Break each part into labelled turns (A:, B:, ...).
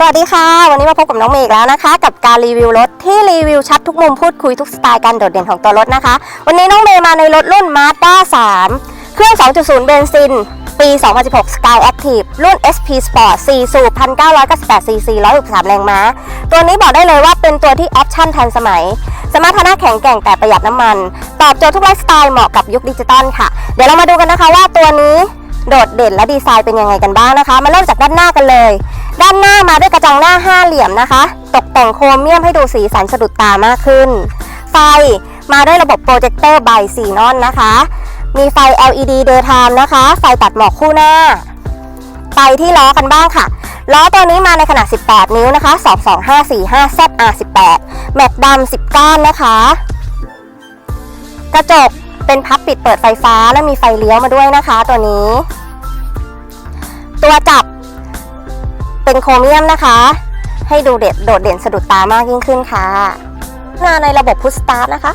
A: สวัสดีค่ะ วันนี้มาพบกับน้องเมย์อีกแล้วนะคะ กับการรีวิวรถที่รีวิวชัดทุกมุมพูดคุยทุกสไตล์การโดดเด่นของตัวรถนะคะ วันนี้น้องเมย์มาในรถรุ่น Mazda 3 เครื่อง 2.0 เบนซิน ปี 2016 Sky Active รุ่น SP Sport 4 สูบ 1998 cc 163 แรงม้า ตัวนี้บอกได้เลยว่าเป็นตัวที่ออปชั่นทันสมัย สมรรถนะแข็งแกร่งแต่ประหยัดน้ำมัน ตอบโจทย์ทุกไลฟ์สไตล์เหมาะกับยุคดิจิตอลค่ะ เดี๋ยวเรามาดูกันนะคะว่าตัวนี้โดดเด่นและดีไซน์เป็นยังไงกันบ้างนะคะ มาเริ่มจากด้านหน้ากันเลย ด้านหน้ามาด้วยกระจังหน้าห้าเหลี่ยมนะคะ ตกแต่งโครเมียมให้ดูสีสันสะดุดตามากขึ้น ไฟมาด้วยระบบโปรเจคเตอร์ใบสีนอนนะคะ มีไฟ LED daytime นะคะ ไฟตัดหมอกคู่หน้า ไปที่ล้อกันบ้างค่ะ ล้อตัวนี้มาในขนาด 18 นิ้วนะคะ 22545 ZR18 แม็กดำ10 ก้านนะคะ กระจกเป็นพับปิดเปิดไฟฟ้าและมีไฟเลี้ยวมาด้วยนะคะ ตัวนี้ ตัวจับ เป็นโครเมียมนะคะ ให้ดูเด็ดโดดเด่นสะดุดตามากยิ่งขึ้นค่ะงานในระบบพุชสตาร์ทนะคะ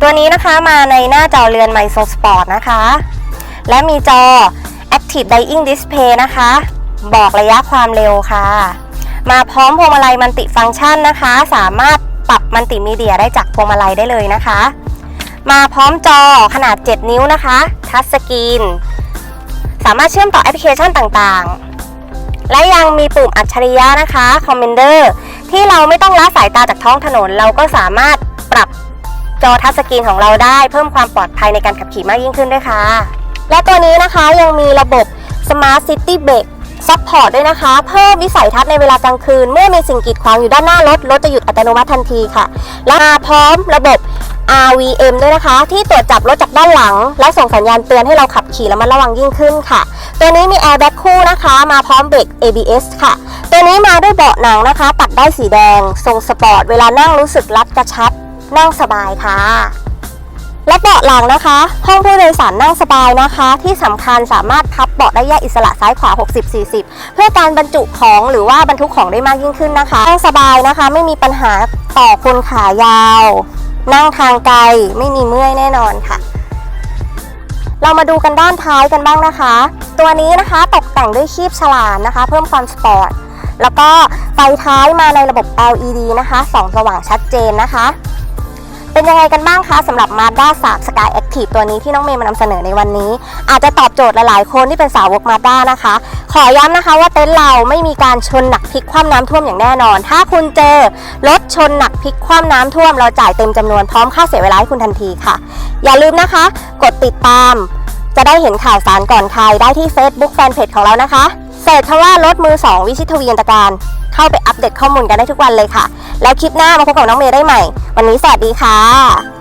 A: ตัวนี้นะคะมาในหน้าจอเรือน m y s o Sport นะคะ และมีจอ Active Dying Display นะคะ บอกระยะความเร็วค่ะ มาพร้อมพวงมาลัยมันติฟังก์ชันนะคะ สามารถปรับมันติมีเดียได้จากพวงมาลัยได้เลยนะคะ มาพร้อมจอขนาด 7 นิ้วนะคะ ทัชสกรีน สามารถเชื่อมต่อแอปพลิเคชันต่างๆ และยังมีปุ่มอัจฉริยะนะคะ Commander ที่เราไม่ต้องละสายตาจากท้องถนน เราก็สามารถปรับจอทัชสกรีนของเราได้ เพิ่มความปลอดภัยในการขับขี่มากยิ่งขึ้นด้วยค่ะ และตัวนี้นะคะยังมีระบบ Smart City Brake ซัพพอร์ตด้วยนะคะ เพิ่มวิสัยทัศน์ในเวลากลางคืน เมื่อมีสิ่งกีดขวางอยู่ด้านหน้ารถ รถจะหยุดอัตโนมัติทันทีค่ะ และมาพร้อมระบบ RVM ด้วยนะคะ ที่ตรวจจับรถจากด้านหลัง และส่งสัญญาณเตือนให้เราขับขี่ระมัดระวังยิ่งขึ้นค่ะ ตัวนี้มี Airbag คู่นะคะ มาพร้อมเบรก ABS ค่ะ ตัวนี้มาด้วยเบาะหนังนะคะปัดได้สีแดง ทรงสปอร์ต เวลานั่งรู้สึกรัดกระชับ นั่งสบายค่ะและเบาะหลังนะคะ ห้องผู้โดยสารนั่งสบายนะคะ ที่สำคัญสามารถพับเบาะได้แยกอิสระซ้ายขวา 60-40 เพื่อการบรรจุของหรือว่าบรรทุกของได้มากยิ่งขึ้นนะคะนั่งสบายนะคะ ไม่มีปัญหาต่อคนขายาว นั่งทางไกลไม่มีเมื่อยแน่นอนค่ะ เรามาดูกันด้านท้ายกันบ้างนะคะ ตัวนี้นะคะตกแต่งด้วยคีบฉลามนะคะ เพิ่มความสปอร์ตแล้วก็ไฟท้ายมาในระบบ LED นะคะส่องสว่างชัดเจนนะคะ เป็นยังไงกันบ้างคะสำหรับ Mazda 3 Sky Active ตัวนี้ที่น้องเมย์มานำเสนอในวันนี้ อาจจะตอบโจทย์หลายๆ คนที่เป็นสาวก Mazda นะคะ ขอย้ำนะคะว่าเต็นท์เราไม่มีการชนหนักพลิกคว่ำน้ำท่วมอย่างแน่นอน ถ้าคุณเจอรถชนหนักพลิกคว่ำน้ำท่วม เราจ่ายเต็มจำนวนพร้อมค่าเสียเวลาให้คุณทันทีค่ะ อย่าลืมนะคะ กดติดตาม จะได้เห็นข่าวสารก่อนใครได้ที่ Facebook Fanpage ของเรานะคะ สิร์ชคำว่ารถมือ 2 วิชิตทวียนตการ เข้าไปอัปเดตข้อมูลกันได้ทุกวันเลยค่ะ แล้วคลิปหน้ามาพบกับน้องเมย์ได้ใหม่ วันนี้สวัสดีค่ะ